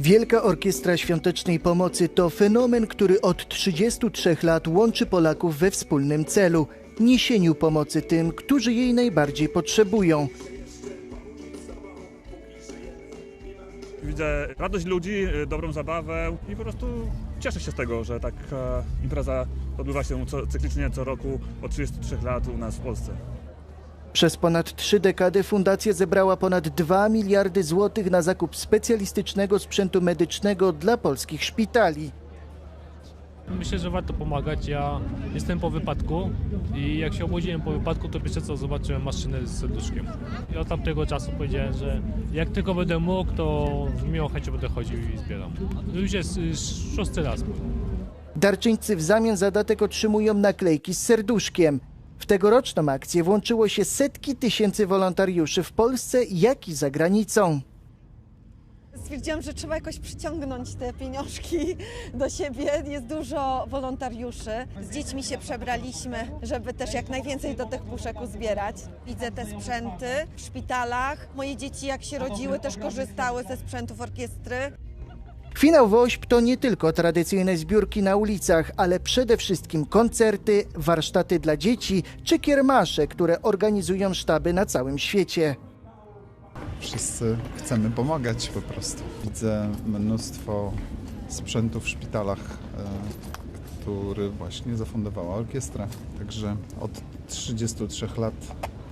Wielka Orkiestra Świątecznej Pomocy to fenomen, który od 33 lat łączy Polaków we wspólnym celu niesieniu pomocy tym, którzy jej najbardziej potrzebują. Widzę radość ludzi, y, dobrą zabawę i po prostu cieszę się z tego, że taka impreza odbywa się co, cyklicznie co roku od 33 lat u nas w Polsce. Przez ponad trzy dekady fundacja zebrała ponad 2 miliardy złotych na zakup specjalistycznego sprzętu medycznego dla polskich szpitali. Myślę, że warto pomagać. Ja jestem po wypadku i jak się obudziłem po wypadku, to pierwsze co zobaczyłem maszynę z serduszkiem. I od tamtego czasu powiedziałem, że jak tylko będę mógł, to z miłą chęcią będę chodził i zbieram. To już jest szósty raz. Darczyńcy w zamian za datek otrzymują naklejki z serduszkiem. Tegoroczną akcję włączyło się setki tysięcy wolontariuszy w Polsce, jak i za granicą. Stwierdziłam, że trzeba jakoś przyciągnąć te pieniążki do siebie. Jest dużo wolontariuszy. Z dziećmi się przebraliśmy, żeby też jak najwięcej do tych puszek uzbierać. Widzę te sprzęty w szpitalach. Moje dzieci jak się rodziły też korzystały ze sprzętów orkiestry. Finał WOŚP to nie tylko tradycyjne zbiórki na ulicach, ale przede wszystkim koncerty, warsztaty dla dzieci czy kiermasze, które organizują sztaby na całym świecie. Wszyscy chcemy pomagać po prostu. Widzę mnóstwo sprzętu w szpitalach, e, który właśnie zafundowała orkiestra. Także od 33 lat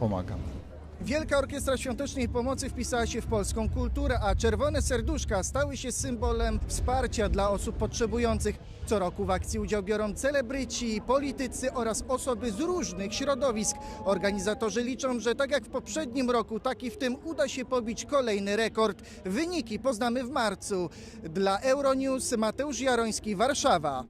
pomagam. Wielka Orkiestra Świątecznej Pomocy wpisała się w polską kulturę, a czerwone serduszka stały się symbolem wsparcia dla osób potrzebujących. Co roku w akcji udział biorą celebryci, politycy oraz osoby z różnych środowisk. Organizatorzy liczą, że tak jak w poprzednim roku, tak i w tym uda się pobić kolejny rekord. Wyniki poznamy w marcu. Dla Euronews Mateusz Jaroński, Warszawa.